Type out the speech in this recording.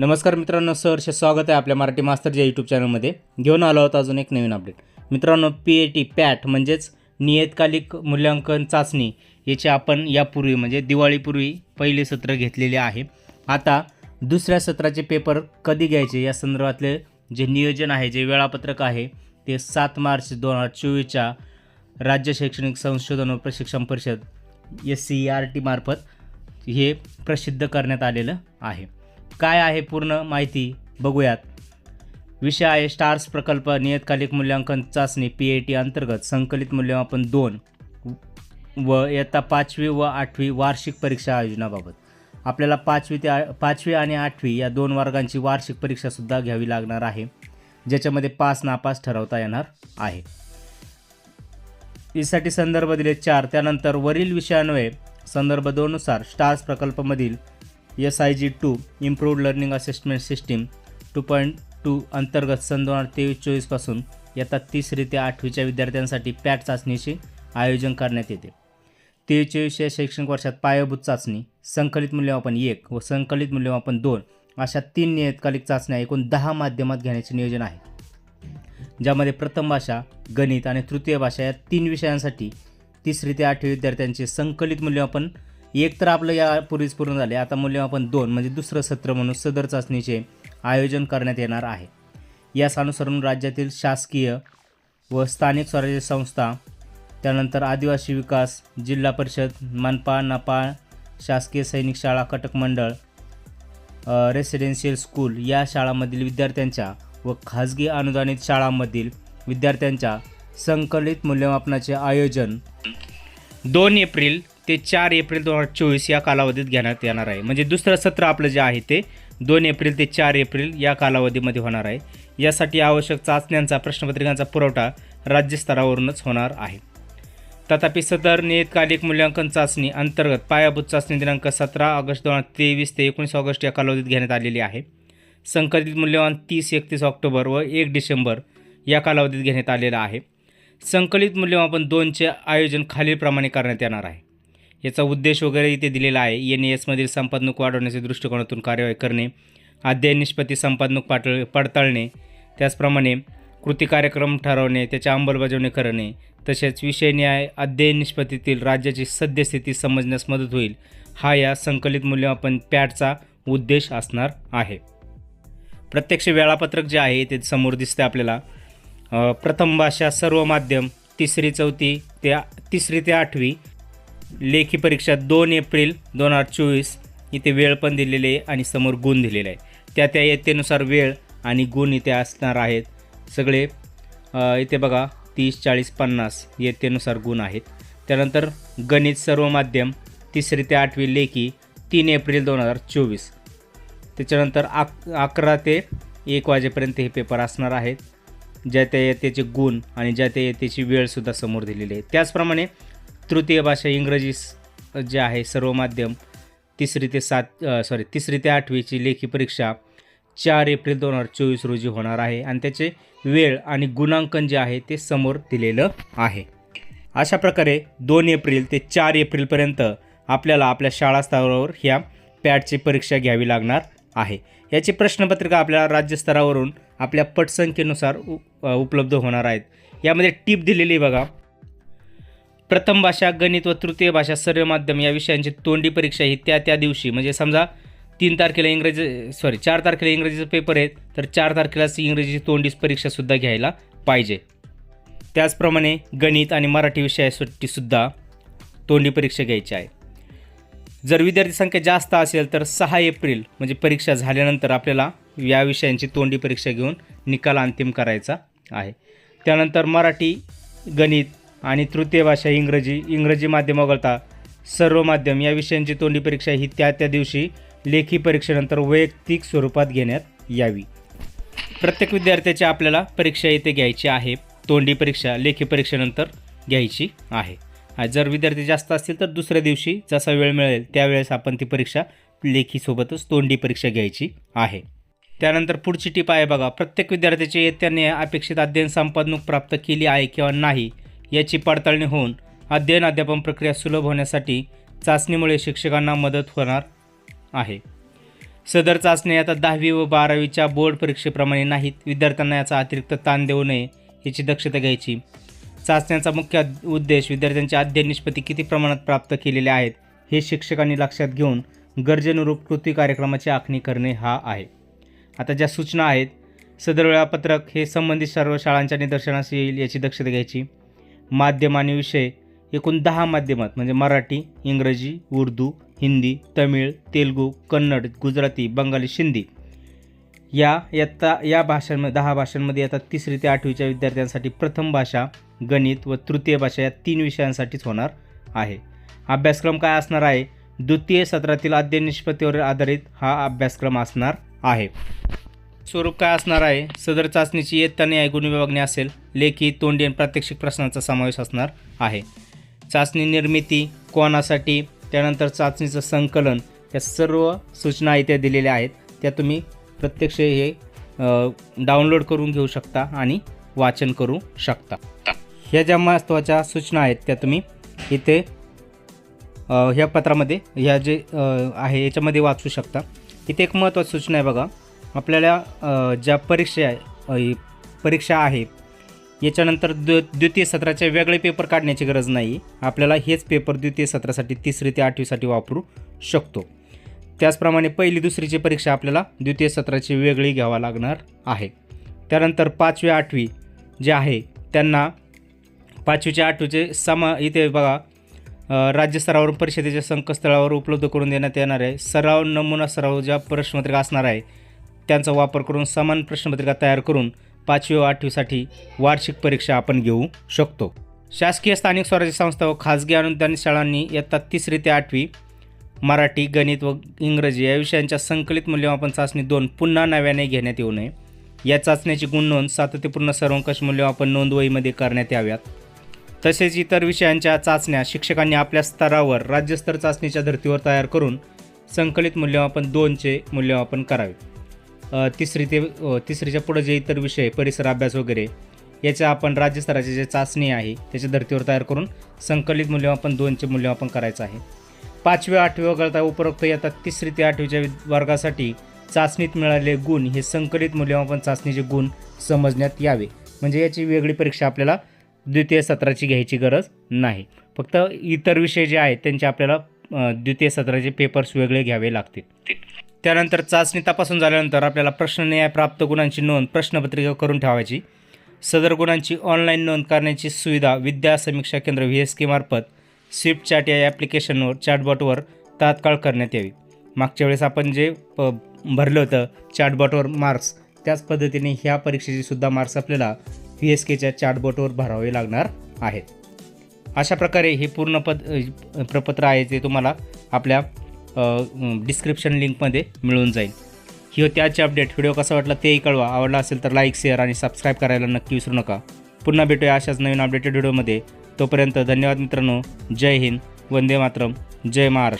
नमस्कार मित्रांनो सहर्ष स्वागत आहे आपल्या मराठी मास्तरच्या यूट्यूब चॅनलमध्ये घेऊन आलो आहोत अजून एक नवीन अपडेट मित्रांनो पी ए टी पॅट म्हणजेच नियतकालिक मूल्यांकन चाचणी याची आपण यापूर्वी म्हणजे दिवाळीपूर्वी पहिले सत्र घेतलेले आहे. आता दुसऱ्या सत्राचे पेपर कधी घ्यायचे या संदर्भातले जे नियोजन आहे जे वेळापत्रक आहे ते सात मार्च दोन हजार चोवीसच्या राज्य शैक्षणिक संशोधन व प्रशिक्षण परिषद एस सी आर टी मार्फत हे प्रसिद्ध करण्यात आलेलं आहे. काय आहे पूर्ण माहिती बघूयात. विषय आहे स्टार्स प्रकल्प नियतकालिक मूल्यांकन चाचणी पी ए टी अंतर्गत संकलित मूल्यमापन दोन व इयत्ता पाचवी व आठवी वार्षिक परीक्षा आयोजनाबाबत आपल्याला पाचवी ते आ पाचवी आणि आठवी या दोन वर्गांची वार्षिक परीक्षासुद्धा घ्यावी लागणार आहे. ज्याच्यामध्ये पास नापास ठरवता येणार आहे. यासाठी संदर्भ दिले चार. त्यानंतर वरील विषयान्वये संदर्भ दोननुसार stars प्रकल्पमधील S I G two improved learning assessment system two point two अंतर्गत सन दोन हजार तेवीस चोवीसपासून इयत्ता तिसरी ते आठवीच्या विद्यार्थ्यांसाठी पॅट चाचणीचे आयोजन करण्यात येते. तेवीस चोवीस या शैक्षणिक वर्षात पायाभूत चाचणी संकलित मूल्यमापन एक व संकलित मूल्यमापन दोन अशा तीन नियतकालिक चाचण्या एकूण दहा माध्यमात घेण्याचे नियोजन आहे. ज्यामध्ये प्रथम भाषा गणित आणि तृतीय भाषा या तीन विषयांसाठी तिसरी ते आठवी विद्यार्थ्यांचे संकलित मूल्यमापन एक तर आपलं यापूर्वीच पूर्ण झाले. आता मूल्यमापन दोन म्हणजे दुसरं सत्र म्हणून सदर चाचणीचे आयोजन करण्यात येणार आहे. यास अनुसरून राज्यातील शासकीय व स्थानिक स्वराज्य संस्था त्यानंतर आदिवासी विकास जिल्हा परिषद मनपा नपा शासकीय सैनिक शाळा कटक मंडळ रेसिडेन्शियल स्कूल या शाळांमधील विद्यार्थ्यांच्या व खाजगी अनुदानित शाळांमधील विद्यार्थ्यांच्या संकलित मूल्यमापनाचे आयोजन दोन एप्रिल ते चार एप्रिल दोन हजार चोवीस या कालावधीत घेण्यात येणार आहे. म्हणजे दुसरं सत्र आपलं जे आहे ते दोन एप्रिल ते चार एप्रिल या कालावधीमध्ये होणार आहे. यासाठी आवश्यक चाचण्यांचा प्रश्नपत्रिकांचा पुरवठा राज्यस्तरावरूनच होणार आहे. तथापि सदर नियतकालिक मूल्यांकन चाचणी अंतर्गत पायाभूत चाचणी दिनांक सतरा ऑगस्ट दोन हजार तेवीस ते एकोणीस ऑगस्ट या कालावधीत घेण्यात आलेली आहे. संकलित मूल्यवान तीस एकतीस ऑक्टोबर व एक डिसेंबर या कालावधीत घेण्यात आलेला आहे. संकलित मूल्यमापन दोनचे आयोजन खालीलप्रमाणे करण्यात येणार आहे. याचा उद्देश वगैरे इथे दिलेला आहे. एन एसमधील संपादनूक वाढवण्याच्या दृष्टिकोनातून कार्यवाही करणे अध्ययन निष्पत्ती संपादनूक पाटळ पडताळणे त्याचप्रमाणे कृती कार्यक्रम ठरवणे त्याची अंमलबजावणी करणे तसेच विषय न्याय अध्ययन निष्पत्तीतील राज्याची सद्यस्थिती समजण्यास मदत होईल हा या संकलित मूल्यमापन पॅडचा उद्देश असणार आहे. प्रत्यक्ष वेळापत्रक जे आहे ते समोर दिसते आपल्याला. प्रथम भाषा सर्व माध्यम तिसरी चौथी ते तिसरी ते आठवी लेखी परीक्षा दोन एप्रिल दोन हजार चोवीस. इथे वेळ पण दिलेली आहे आणि समोर गुण दिलेले आहे त्या त्या इयत्तेनुसार वेळ आणि गुण इथे असणार आहेत. सगळे इथे बघा तीस चाळीस पन्नास इयत्तेनुसार गुण आहेत. त्यानंतर गणित सर्व माध्यम तिसरी ते आठवी लेखी तीन एप्रिल दोन हजार चोवीस. त्याच्यानंतर आक अकरा ते एक वाजेपर्यंत हे पेपर असणार आहेत. ज्या त्या येतेचे गुण आणि ज्या त्या येतेची वेळसुद्धा समोर दिलेली आहे. त्याचप्रमाणे तृतीय भाषा इंग्रजी जे आहे सर्व माध्यम तिसरी ते सात सॉरी तिसरी ते आठवीची लेखी परीक्षा चार एप्रिल दोन हजार चोवीस रोजी होणार आहे आणि त्याचे वेळ आणि गुणांकन जे आहे ते समोर दिलेलं आहे. अशा प्रकारे दोन एप्रिल ते चार एप्रिलपर्यंत आपल्याला आपल्या शाळा स्तरावर ह्या पॅटची परीक्षा घ्यावी लागणार आहे. याची प्रश्नपत्रिका आपल्याला राज्यस्तरावरून आपल्या पटसंख्येनुसार उ उपलब्ध होणार आहेत. यामध्ये टीप दिलेली बघा. प्रथम भाषा गणित व तृतीय भाषा सर्व माध्यम या विषयांची तोंडी परीक्षा ही त्या त्या दिवशी. म्हणजे समजा तीन तारखेला इंग्रजी सॉरी चार तारखेला इंग्रजीचा पेपर आहे तर चार तारखेलाच इंग्रजीची तोंडी परीक्षासुद्धा घ्यायला पाहिजे. त्याचप्रमाणे गणित आणि मराठी विषयासाठी सुद्धा तोंडी परीक्षा घ्यायची आहे. जर विद्यार्थी संख्या जास्त असेल तर सहा एप्रिल म्हणजे परीक्षा झाल्यानंतर आपल्याला या विषयांची तोंडी परीक्षा घेऊन निकाल अंतिम करायचा आहे. त्यानंतर मराठी गणित आणि तृतीय भाषा इंग्रजी इंग्रजी माध्यम वगळता सर्व माध्यम या विषयांची तोंडी परीक्षा ही त्या त्या दिवशी लेखी परीक्षेनंतर वैयक्तिक स्वरूपात घेण्यात यावी. प्रत्येक विद्यार्थ्याची आपल्याला परीक्षा येथे घ्यायची आहे. तोंडी परीक्षा लेखी परीक्षेनंतर घ्यायची आहे. जर विद्यार्थी जास्त असतील तर दुसऱ्या दिवशी जसा वेळ मिळेल त्यावेळेस आपण ती परीक्षा लेखीसोबतच तोंडी परीक्षा घ्यायची आहे. त्यानंतर पुढची टीप आहे बघा. प्रत्येक विद्यार्थ्याची येत्याने अपेक्षित अध्ययन संपादनूक प्राप्त केली आहे किंवा नाही याची पडताळणी होऊन अध्ययन अध्यापन प्रक्रिया सुलभ होण्यासाठी चाचणीमुळे शिक्षकांना मदत होणार आहे. सदर चाचणी आता दहावी व बारावीच्या बोर्ड परीक्षेप्रमाणे नाहीत. विद्यार्थ्यांना याचा अतिरिक्त ताण देऊ नये याची दक्षता घ्यायची. चाचण्यांचा मुख्य उद्देश विद्यार्थ्यांचे अध्ययन निष्पत्ती किती प्रमाणात प्राप्त केलेले आहेत हे शिक्षकांनी लक्षात घेऊन गरजेनुरूप कृती कार्यक्रमाची आखणी करणे हा आहे. आता ज्या सूचना आहेत सदर वेळापत्रक हे संबंधित सर्व शाळांच्या निदर्शनास येईल याची दक्षता घ्यायची. माध्यम आणि विषय एकूण दहा माध्यमात म्हणजे मराठी इंग्रजी उर्दू हिंदी तमिळ तेलुगू कन्नड गुजराती बंगाली सिंधी या इयत्ता या भाषांमध्ये दहा भाषांमध्ये येतात तिसरी ते आठवीच्या विद्यार्थ्यांसाठी प्रथम भाषा गणित व तृतीय भाषा या तीन विषयांसाठीच होणार आहे. अभ्यासक्रम काय असणार आहे? द्वितीय सत्रातील अध्ययन निष्पत्तीवर आधारित हा अभ्यासक्रम असणार आहे. स्वरूप काय असणार आहे? सदर चाचणीची इयत्ता न्याय गुण विभागणी असेल लेखी तोंडी आणि प्रात्यक्षिक प्रश्नांचा समावेश असणार आहे. चाचणी निर्मिती कोणासाठी? त्यानंतर चाचणीचं संकलन या सर्व सूचना इथे दिलेल्या आहेत. त्या तुम्ही प्रत्यक्ष हे डाउनलोड करून घेऊ शकता आणि वाचन करू शकता. ह्या ज्या महत्त्वाच्या सूचना आहेत त्या तुम्ही इथे ह्या पत्रामध्ये ह्या जे आहे याच्यामध्ये वाचू शकता. इथे एक महत्त्वाची सूचना आहे बघा. आपल्याला ज्या परीक्षा आहे परीक्षा आहे याच्यानंतर द्व द्वितीय सत्राचे वेगळे पेपर काढण्याची गरज नाही. आपल्याला हेच पेपर द्वितीय सत्रासाठी तिसरी ते आठवीसाठी वापरू शकतो. त्याचप्रमाणे पहिली दुसरीची परीक्षा आपल्याला द्वितीय सत्राची वेगळी घ्यावा लागणार आहे. त्यानंतर पाचवी आठवी जे आहे त्यांना पाचवीच्या आठवीचे समा इथे बघा राज्यस्तरावरून परिषदेच्या संकेतस्थळावर उपलब्ध करून देण्यात येणार आहे. सराव नमुना सराव ज्या प्रश्नपत्रिका असणार आहे त्यांचा वापर करून समान प्रश्नपत्रिका तयार करून पाचवी व आठवीसाठी वार्षिक परीक्षा आपण घेऊ शकतो. शासकीय स्थानिक स्वराज्य संस्था व खाजगी अनुदानित शाळांनी इयत्ता तिसरी ते आठवी मराठी गणित व इंग्रजी या विषयांच्या संकलित मूल्यमापन चाचणी दोन पुन्हा नव्याने घेण्यात येऊ नये. या चाचणीची गुणनोंद सातत्यपूर्ण सर्वंकष मूल्यमापन नोंदवहीमध्ये करण्यात याव्यात. तसेच इतर विषयांच्या चाचण्या शिक्षकांनी आपल्या स्तरावर राज्यस्तर चाचणीच्या धर्तीवर तयार करून संकलित मूल्यमापन दोनचे मूल्यमापन करावे. तिसरी ते तिसरीच्या पुढे जे इतर विषय परिसर अभ्यास वगैरे याच्या आपण राज्यस्तराची जे चाचणी आहे त्याच्या धर्तीवर तयार करून संकलित मूल्यमापन दोनचे मूल्यमापन करायचं आहे. पाचवे आठवे वगळता उपरोक्त येतात तिसरी ते आठवीच्या वर्गासाठी चाचणीत मिळालेले गुण हे संकलित मूल्यमापन चाचणीचे गुण समजण्यात यावे. म्हणजे याची वेगळी परीक्षा आपल्याला द्वितीय सत्राची घ्यायची गरज नाही. फक्त इतर विषय जे आहेत त्यांचे आपल्याला द्वितीय सत्राचे पेपर्स वेगळे घ्यावे लागतील. त्यानंतर चाचणी तपासून झाल्यानंतर आपल्याला प्रश्न न्याय प्राप्त गुणांची नोंद प्रश्नपत्रिका करून ठेवायची. सदर गुणांची ऑनलाईन नोंद करण्याची सुविधा विद्या समीक्षा केंद्र व्ही एस केमार्फत स्विफ्ट चॅट या ॲप्लिकेशनवर चॅटबॉटवर तात्काळ करण्यात यावी. मागच्या वेळेस आपण जे प भरलं होतं चॅटबॉटवर मार्क्स त्याच पद्धतीने ह्या परीक्षेचे सुद्धा मार्क्स आपल्याला व्ही एस केच्या चॅटबॉटवर भरावे लागणार आहेत. अशा प्रकारे हे पूर्ण पद प्रपत्र आहे ते तुम्हाला आपल्या डिस्क्रिप्शन लिंकमध्ये मिळून जाईल. ही होती आजची अपडेट व्हिडिओ कसा वाटला तेही कळवा. आवडला असेल तर लाईक शेअर आणि सबस्क्राईब करायला नक्की विसरू नका. पुन्हा भेटूया अशाच नवीन अपडेटेड व्हिडिओमध्ये तोपर्यंत धन्यवाद मित्रांनो. जय हिंद. वंदे मातरम. जय महाराष्ट्र.